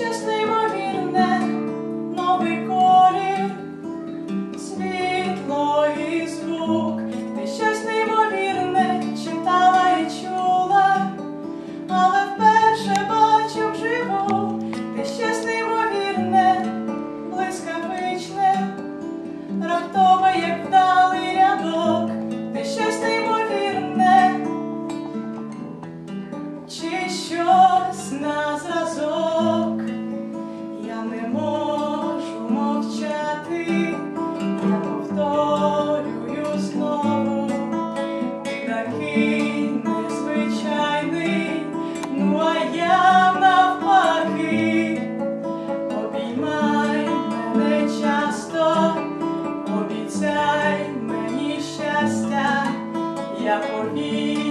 щось неймовірне, новий колір, світло і звук, ти щось читала і чула, але вперше бачу вживу, ти неймовірне, блискавичне, раптове, як вдалий рядок, ти чи що? diaconia.